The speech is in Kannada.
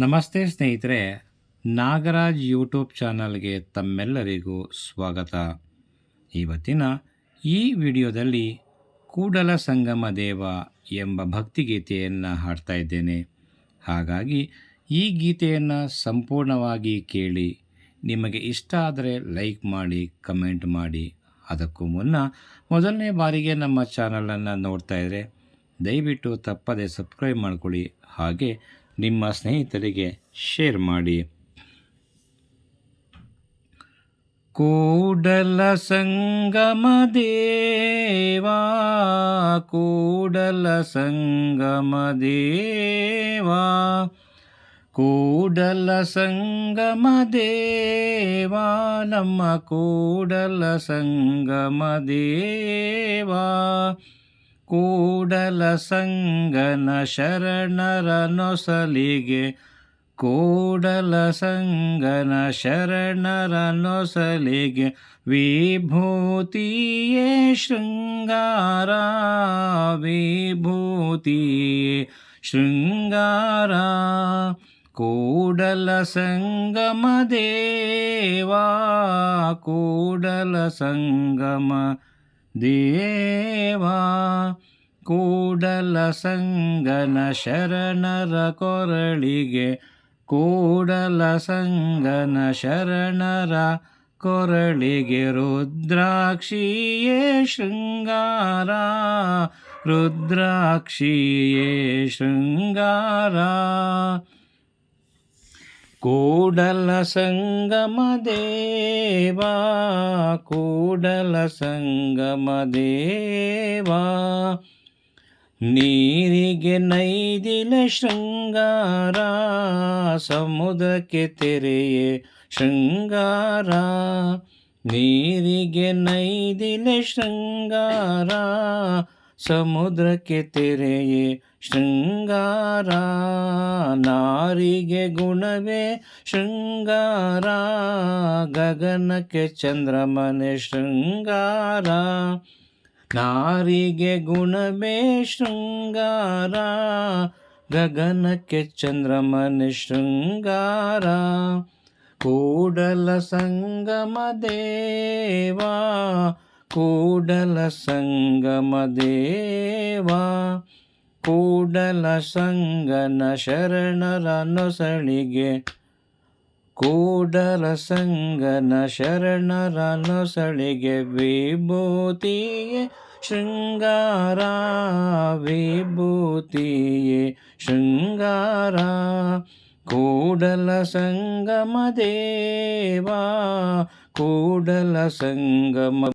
ನಮಸ್ತೆ ಸ್ನೇಹಿತರೆ, ನಾಗರಾಜ್ ಯೂಟ್ಯೂಬ್ ಚಾನಲ್ಗೆ ತಮ್ಮೆಲ್ಲರಿಗೂ ಸ್ವಾಗತ. ಇವತ್ತಿನ ಈ ವಿಡಿಯೋದಲ್ಲಿ ಕೂಡಲ ಸಂಗಮ ದೇವ ಎಂಬ ಭಕ್ತಿಗೀತೆಯನ್ನು ಹಾಡ್ತಾ ಇದ್ದೇನೆ. ಹಾಗಾಗಿ ಈ ಗೀತೆಯನ್ನು ಸಂಪೂರ್ಣವಾಗಿ ಕೇಳಿ, ನಿಮಗೆ ಇಷ್ಟ ಆದರೆ ಲೈಕ್ ಮಾಡಿ, ಕಮೆಂಟ್ ಮಾಡಿ. ಅದಕ್ಕೂ ಮುನ್ನ ಮೊದಲನೇ ಬಾರಿಗೆ ನಮ್ಮ ಚಾನಲನ್ನು ನೋಡ್ತಾ ಇದ್ದರೆ ದಯವಿಟ್ಟು ತಪ್ಪದೆ ಸಬ್ಸ್ಕ್ರೈಬ್ ಮಾಡಿಕೊಳ್ಳಿ. ಹಾಗೆ ನಿಮ್ಮ ಸ್ನೇಹಿತರಿಗೆ ಶೇರ್ ಮಾಡಿ. ಕೂಡಲ ಸಂಗಮ ದೇವಾ, ಕೂಡಲ ಸಂಗಮ ದೇವಾ, ಕೂಡಲ ಸಂಗಮ ದೇವಾ, ನಮ್ಮ ಕೂಡಲ ಸಂಗಮ ದೇವಾ. ಕೂಡಲ ಸಂಗನ ಶರಣರ ನೊಸಲಿಗೆ ಕೂಡಲ ಸಂಗನ ಶರಣರ ನೊಸಲಿಗೆ ವಿಭೂತಿಯೇ ಶೃಂಗಾರ ವಿಭೂತಿಯೇ ಶೃಂಗಾರ. ಕೂಡಲ ಸಂಗಮ ಕೂಡಲ ಸಂಗಮ ದೇವಾ ಕೂಡಲ ಸಂಗನ ಶರಣರ ಕೊರಳಿಗೆ ಕೂಡಲ ಸಂಗನ ಶರಣರ ಕೊರಳಿಗೆ ರುದ್ರಾಕ್ಷಿಯೇ ಶೃಂಗಾರ ರುದ್ರಾಕ್ಷಿಯೇ ಶೃಂಗಾರ. ಕೂಡಲ ಸಂಗಮ ದೇವಾ, ಕೂಡಲ ಸಂಗಮ ದೇವಾ. ನೀರಿಗೆ ನೈದಿಲ ಶೃಂಗಾರ, ಸಮುದ್ರಕ್ಕೆ ತೆರೆಯೇ ಶೃಂಗಾರ. ನೀರಿಗೆ ನೈದಿಲ ಶೃಂಗಾರ ಸಮುದ್ರಕ್ಕೆ ತೆರೆಯೇ ಶೃಂಗಾರ ನಾರಿಗೆ ಗುಣವೇ ಶೃಂಗಾರ, ಗಗನಕ್ಕೆ ಚಂದ್ರಮನೆ ಶೃಂಗಾರ, ನಾರಿಗೆ ಗುಣವೇ ಶೃಂಗಾರ, ಗಗನಕ್ಕೆ ಚಂದ್ರಮನೆ ಶೃಂಗಾರ. ಕೂಡಲ ಸಂಗಮ ದೇವಾ ಕೂಡಲ ಸಂಗಮ ದೇವಾ, ಕೂಡಲ ಸಂಗನ ಶರಣರ ನೊಸಳಿಗೆ ಕೂಡಲ ಸಂಗನ ಶರಣರ ವಿಭೂತಿಯೇ ಶೃಂಗಾರ ವಿಭೂತಿಯೇ ಶೃಂಗಾರ, ಕೂಡಲ ಸಂಗಮ ದೇವಾ, ಕೂಡಲ ಸಂಗಮ